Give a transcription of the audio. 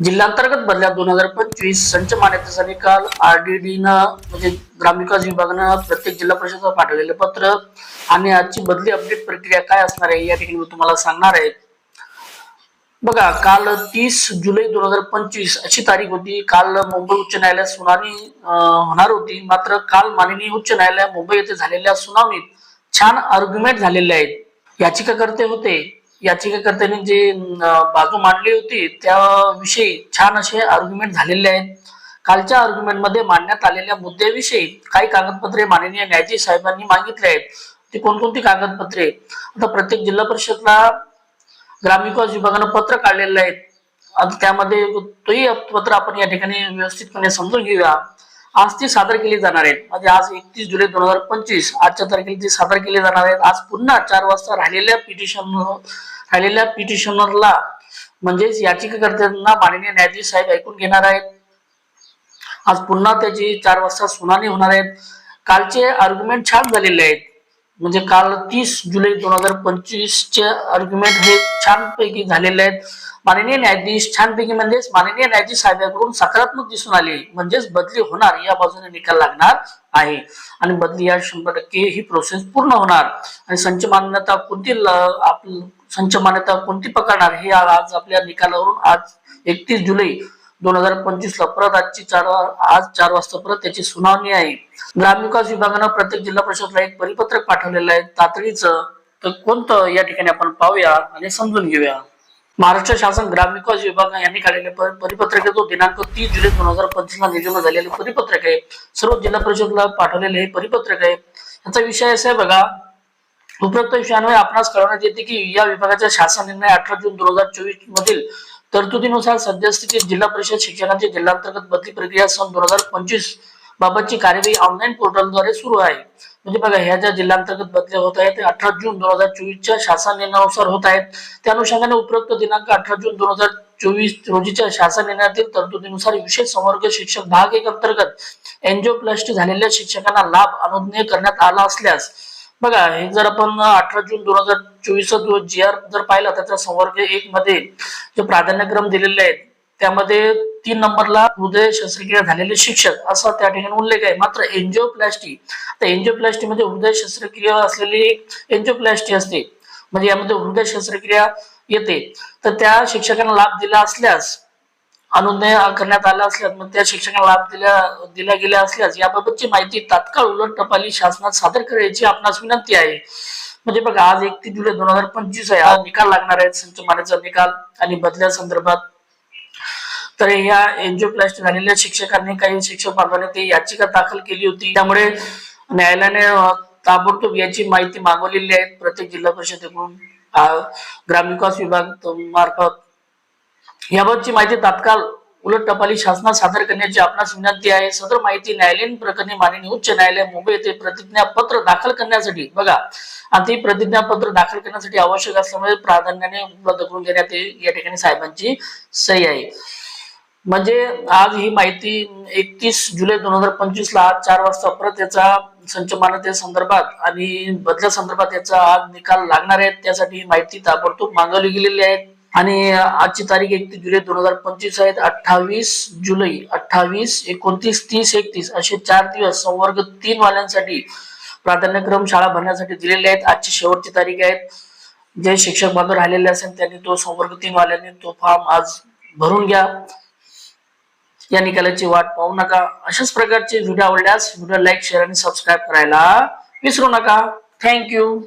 जिल्हांतर्गत बदल्या दोन हजार पंचवीस संच मान्यतेचा निकाल आरडीडी न म्हणजे ग्रामविकास विभागानं प्रत्येक जिल्हा परिषदेला पाठवलेलं पत्र आणि आजची बदली अपडेट प्रक्रिया काय असणार आहे या ठिकाणी मी तुम्हाला सांगणार आहे. बघा काल तीस जुलै दोन हजार पंचवीस अशी तारीख होती. काल मुंबई उच्च न्यायालयात सुनावणी होणार होती. मात्र काल माननीय उच्च न्यायालय मुंबई येथे झालेल्या सुनावणीत छान आर्ग्युमेंट झालेले आहेत. याचिकाकर्ते होते. याचिकाकर्त्यांनी जे बाजू मांडली होती त्याविषयी छान असे आर्ग्युमेंट झालेले आहेत. कालच्या आर्ग्युमेंटमध्ये मांडण्यात आलेल्या मुद्द्याविषयी काही कागदपत्रे माननीय न्यायाधीश साहेबांनी मागितले आहेत. ती कोणकोणती कागदपत्रे? आता प्रत्येक जिल्हा परिषदला ग्रामविकास विभागानं पत्र काढलेलं आहे. त्यामध्ये तोही पत्र आपण या ठिकाणी व्यवस्थितपणे समजून घेऊया. आज ती सादर केली जाणार आहेत. म्हणजे आज एकतीस जुलै दोन हजार पंचवीस आजच्या तारखेला ती सादर केली जाणार आहेत. आज पुन्हा चार वाजता राहिलेल्या पिटिशन राहिलेल्या पिटिशनरला म्हणजेच याचिकाकर्त्यांना माननीय न्यायाधीश साहेब ऐकून घेणार आहेत. आज पुन्हा त्याची चार वाजता सुनावणी होणार आहेत. कालचे आर्ग्युमेंट छान झालेले आहेत. म्हणजे काल तीस जुलै दोन हजार पंचवीस चे आर्ग्युमेंट हे छानपैकी झालेले आहेत. माननीय न्यायाधीश छानपैकी म्हणजेच माननीय न्यायाधीश साहेबांकडून सकारात्मक दिसून आले. म्हणजेच बदली होणार या बाजूने निकाल लागणार आहे. आणि बदली या शंभर टक्के ही प्रोसेस पूर्ण होणार. आणि संच मान्यता कोणती संच मान्यता कोणती पकडणार हे आज आपल्या निकालावरून आज एकतीस जुलै दोन हजार पंचवीस ला परत आजची चार आज चार वाजता परत त्याची सुनावणी आहे. ग्रामविकास विभागानं प्रत्येक जिल्हा परिषदला एक परिपत्रक पाठवलेलं आहे. तातडीचं तर कोणतं या ठिकाणी आपण पाहूया आणि समजून घेऊया. महाराष्ट्र शासन ग्रामविकास विभाग यांनी काढलेले परिपत्रक जो दिनांक तीस जुलै दोन हजार पंचवीस ला निर्गमन झालेले परिपत्रक आहे. सर्व जिल्हा परिषदला पाठवलेले हे परिपत्रक आहे. याचा विषय असा आहे बघा उपरोक्त विषयान्वये आपणास कळवण्यात येते की या विभागाच्या शासन निर्णय अठरा जून दोन हजार चोवीस मधील तरतुदीनुसार सद्यस्थितीत जिल्हा परिषद शिक्षकांची जिल्हांतर्गत बदली प्रक्रिया सन दोन हजार पंचवीस बाबतची कार्यवाही ऑनलाईन पोर्टलद्वारे सुरू आहे. म्हणजे बघा ह्या ज्या जिल्हांतर्गत बदल्या होत आहेत ते अठरा जून दोन हजार चोवीसच्या शासन निर्णयानुसार होत आहेत. त्या अनुषंगाने उपरोक्त दिनांक अठरा जून दोन हजार चोवीस रोजीच्या शासन निर्णयातील तरतुदीनुसार विशेष संवर्ग शिक्षक भाग एक अंतर्गत एनजीओ एनजिओप्लास्टी झालेल्या शिक्षकांना लाभ अनुज्ञेय करण्यात आला असल्यास बघा हे जर आपण अठरा जून दोन हजार चोवीस जी आर जर पाहिला त्याचा संवर्ग एक मध्ये जे प्राधान्यक्रम दिलेले आहेत त्यामध्ये तीन नंबरला हृदय शस्त्रक्रिया झालेले शिक्षक असा त्या ठिकाणी उल्लेख आहे. मात्र एन्जिओप्लॅस्टी तर एन्जिओप्लास्टी म्हणजे हृदय शस्त्रक्रिया असलेली एन्जिओप्लॅस्टी असते. म्हणजे यामध्ये हृदय शस्त्रक्रिया येते. तर त्या शिक्षकांना लाभ दिला असल्यास अनुदान करण्यात आला असल्यास मग त्या शिक्षकांना लाभ दिल्या दिल्या गेल्या असल्यास याबाबतची माहिती तात्काळ उलट टपाली शासनात सादर करायची आपणास विनंती आहे. म्हणजे बघा आज एकतीस जुलै दोन हजार पंचवीस आहे. आज निकाल लागणार आहे संचमानाचा निकाल आणि बदल्या संदर्भात. तर ह्या एन्जिओप्लास्टी झालेल्या शिक्षकांनी काही शिक्षक बांधवांनी ते याचिका दाखल केली होती. त्यामुळे न्यायालयाने ताबडतोब याची माहिती मागवलेली आहे. प्रत्येक जिल्हा परिषदेकडून ग्रामविकास विभाग मार्फत याबाबतची माहिती तात्काळ उलट टपाली शासनात सादर करण्याची आपणास विनंती आहे. सदर माहिती न्यायालयीन प्रकरणी माननीय उच्च न्यायालय मुंबई येथे प्रतिज्ञापत्र दाखल करण्यासाठी बघा. आणि ती प्रतिज्ञापत्र दाखल करण्यासाठी आवश्यक असल्यामुळे प्राधान्याने उपलब्ध करून घेण्यात येईल. या ठिकाणी साहेबांची सही आहे. म्हणजे आज ही माहिती एकतीस जुलै दोन हजार पंचवीस ला आज चार वाजता परत याचा संच संदर्भात आणि बदल्या संदर्भात याचा आज निकाल लागणार आहे. त्यासाठी ही माहिती ताबडतोब मागवली गेलेली आहे. आणि आजची तारीख एकतीस जुलै दोन हजार पंचवीस आहेत अठ्ठावीस जुलै अठ्ठावीस एकोणतीस तीस एकतीस असे चार दिवस संवर्ग तीन वाल्यांसाठी प्राधान्यक्रम शाळा भरण्यासाठी दिलेले आहेत. आजची शेवटची तारीख आहेत जे शिक्षक बांधव राहिलेले असेल त्यांनी तो संवर्ग तीन वाल्यांनी तो फॉर्म आज भरून घ्या. या निकालाची वाट पाहू नका. अशाच प्रकारचे व्हिडिओ आवडल्यास व्हिडिओ लाईक शेअर आणि सबस्क्राईब करायला विसरू नका. थँक्यू